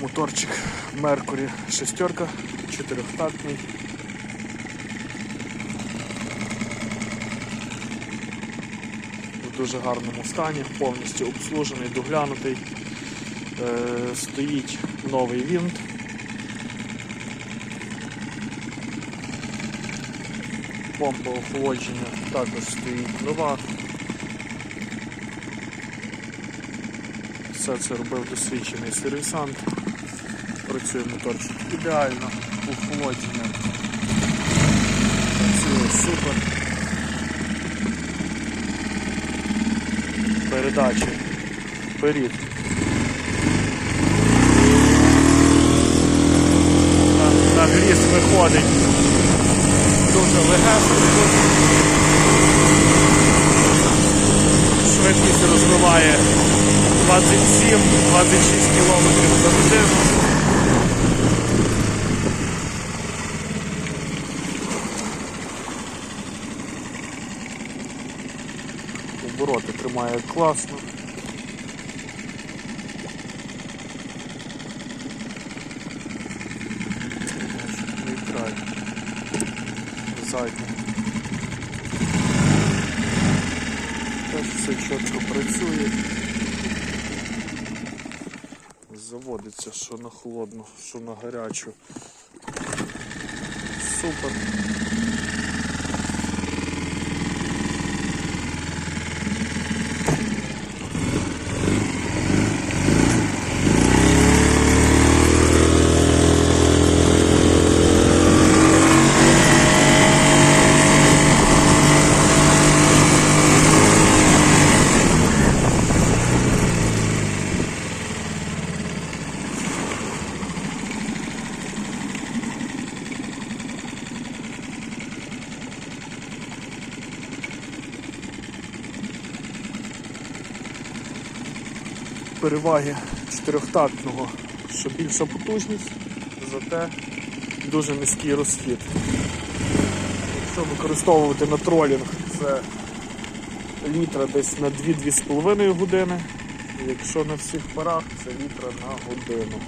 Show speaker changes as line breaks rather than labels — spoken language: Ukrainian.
Моторчик Mercury шестерка, чотирьохтактний. В дуже гарному стані, повністю обслужений, доглянутий. Е, стоїть новий вінт. Помпа охолодження також стоїть нова. Все це робив досвідчений сервісант. Працює моторчик ідеально, охолодження. Працює супер. Передачі вперед. На, на гріз виходить дуже легесенько. Швидкість розвиває 27-26 км за годину. Обороти тримає класно. Задній. Теж все чітко працює. Заводиться що на холодну, що на гарячу. Супер. Переваги чотирьохтактного, що більша потужність, зате дуже низький розхід. Якщо використовувати на тролінг, це літра десь на 2-2,5 години. Якщо на всіх парах, це літра на годину.